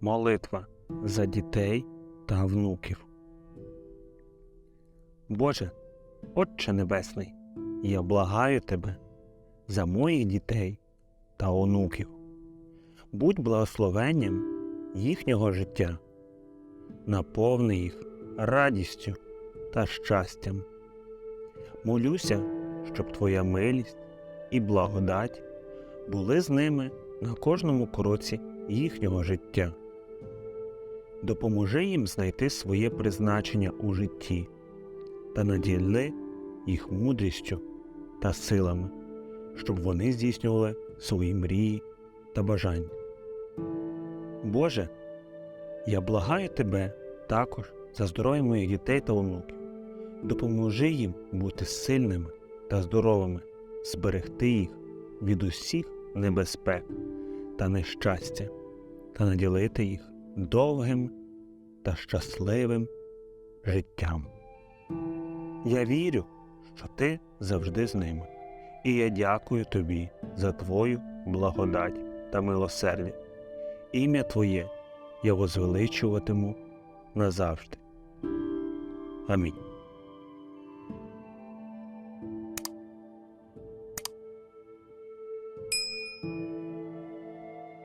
Молитва за дітей та внуків. Боже, Отче Небесний, я благаю Тебе за моїх дітей та онуків. Будь благословенням їхнього життя, наповни їх радістю та щастям. Молюся, щоб Твоя милість і благодать були з ними на кожному кроці їхнього життя. Допоможи їм знайти своє призначення у житті та наділи їх мудрістю та силами, щоб вони здійснювали свої мрії та бажання. Боже, я благаю Тебе також за здоров'я моїх дітей та онуків. Допоможи їм бути сильними та здоровими, зберегти їх від усіх небезпек та нещастя та наділити їх довгим та щасливим життям. Я вірю, що ти завжди з ними, і я дякую тобі за твою благодать та милосердя. Ім'я Твоє я возвеличуватиму назавжди. Амінь.